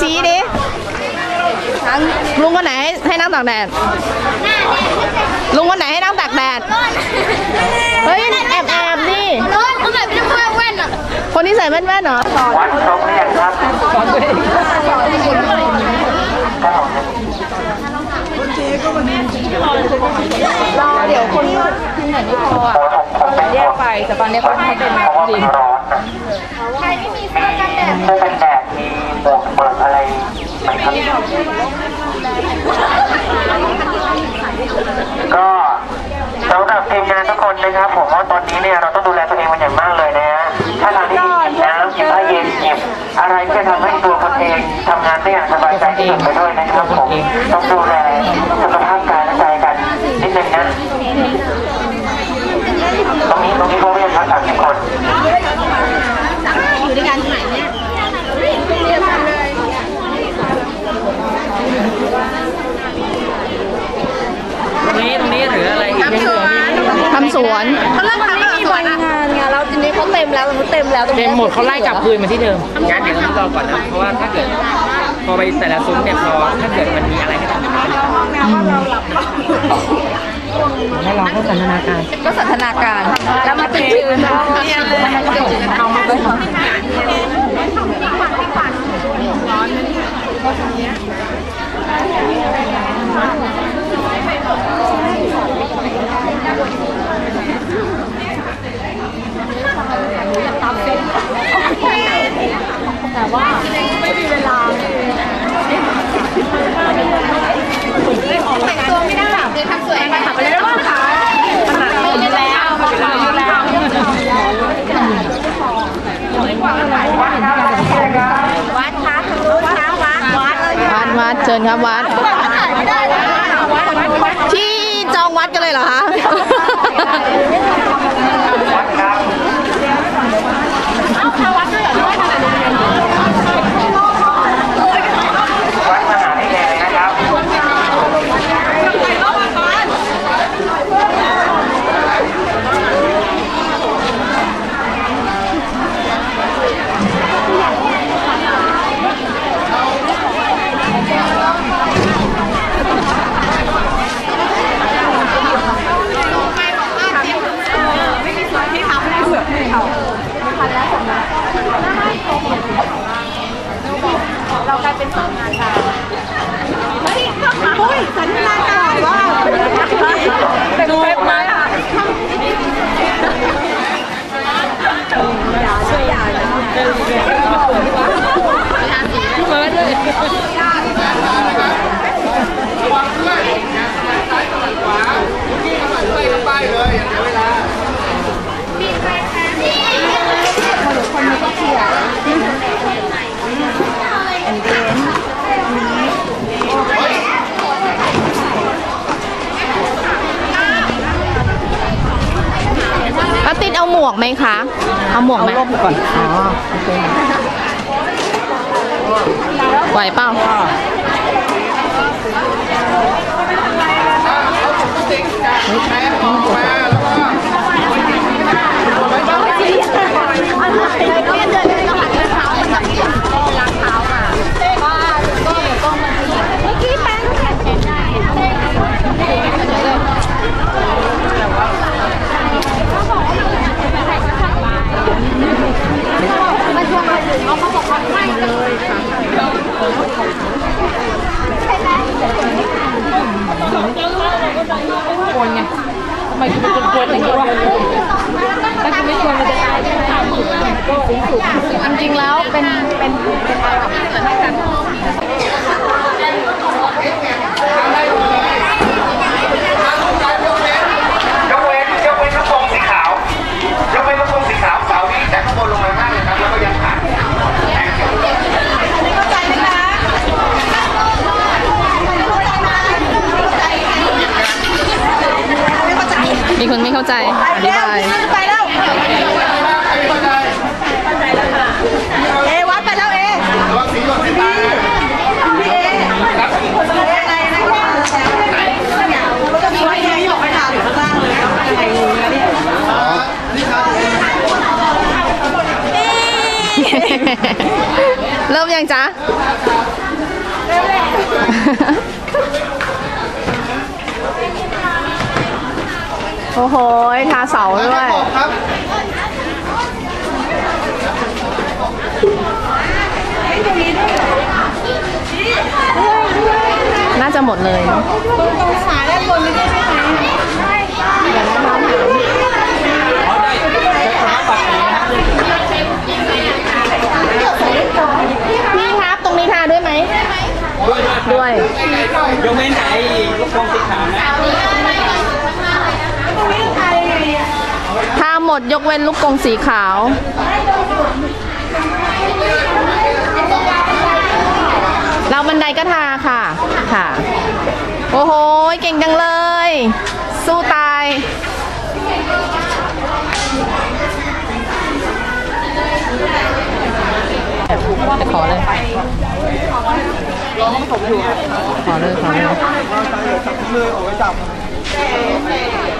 ชี้ดิลุงคนไหนให้นั่งตากแดด ลุงคนไหนให้นั่งตากแดด เฮ้ยแอบแอบดิร้อนเขาแบบไม่ได้แว่นอะ คนที่ใส่แว่นๆเหรอวัดตรงหรือยังครับรอเดี๋ยวคนที่ทีมไหนไม่พออะแยกไปแต่ตอนนี้เขาให้เป็นเพราะว่าทีมันมร้อนนะใครไม่มีเสื้อกันแดด อกันแดดมีหมวกเปิดอะไรไหมครับก็สำหรับทีมงานทุกคนนะครับ ผมว่าตอนนี้เนี่ยเราต้องดูแลตัวเองเป็นอย่างมากเลยนะฮะถ้าทางที่ดีหยิบน้ำหยิบผ้าเย็นหยิบอะไรที่จะทำให้ตัวคนเองทำงานได้อย่างสบายใจที่สุดไปด้วยนะครับผมต้องดูแลสุขภาพกายและใจกันนิดนึงนะตรงนี้ตรงนี้เขาเรียกพักสามสิบคน อยู่ด้วยกันที่ไหนเนี่ยเรียกกันเลย ตรงนี้ตรงนี้ถืออะไรอีก ทำสวน ทำสวน เขาเริ่มทำแล้วสวนงานไงแล้วทีนี้เขาเต็มแล้วเขาเต็มแล้วเต็มหมดเขาไล่กลับคืนมาที่เดิม งั้นเดี๋ยวต้องรอก่อนนะ เพราะว่าถ้าเกิดพอไปแต่ละซุ้มเนี่ยพอถ้าเกิดมันมีอะไรให้ทำให้เราก็สันทนาการก็สันทนาการ แล้วมาตื่นยืนนะเอามาไปแต่งตัวไม่ได้เดี๋ยวทำสวยกันขับไปเลยได้ป่ะคะมันอยู่แล้วมันอยู่แล้ววัดคะรู้คะวัดวัดเลย วัดวัดเชิญครับวัดถ่ายไม่ได้เลยวัดวัดวัด ที่จองวัดกันเลยเหรอคะ วัดครับ เอาค่ะวัดด้วยเหรอด้วยค่ะ วัดมหาวิทยาลัยนะครับ สัญญาการว่าเป็นเป๊ะไหมอะ แล้วติดเอาหม วกไหมคะ เอาหมวกไหมก่อนอ๋อโอเคไหวเปล่า จริงๆแล้วเป็นเป็นเป็นอะไรยกเว้นยกเว้นลูกโป่งสีขาวยกเว้นลูกโป่งสีขาวเสานี้แต่ข้างบนลงมามากเลยครับแล้วก็ยังผ่าน มีคนไม่เข้าใจอธิบายไปแล้วเอวัดไปแล้วเอพี่พี่เออะไรนะก็มีวัดยังอยู่ไม่ทำอยู่ข้างล่างเลยอะไรงงนะเนี่ยเริ่มยังจ๊ะ อ้โหทาเสาด้วยครับน่าจะหมดเลยตรงขาด้านบนนี่ใช่ไหมพี่ครับ ตรงนี้ทาด้วยไหม ด้วยยกเว้นไหนลูกโป่งสีขาวนะ ทา หมดยกเว้นลูกกงสีขาว เราบันไดก็ทาค่ะค่ะ โอ้โห เก่งจังเลย สู้ตาย ขอเลย ขอเลย ขอเลย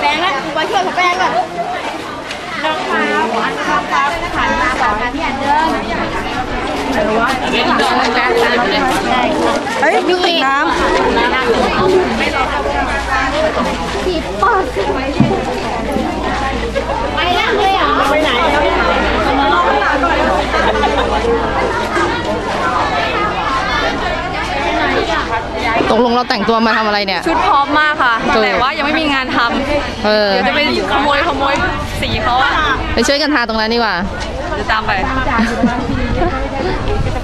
แปลงแล้วไปช่วยผมแปลงก่อนรองเท้าอันรองเท้าหันมาก่อนนะพี่อันเดิน เฮ้ยยูติน้ำตกลงเราแต่งตัวมาทำอะไรเนี่ย ชุดพร้อมมากค่ะเออแต่ว่ายังไม่มีงานทำเออเดี๋ยวจะไปขโมยขโมยสีเขาอะไปช่วยกันทาตรงนั้นดีกว่า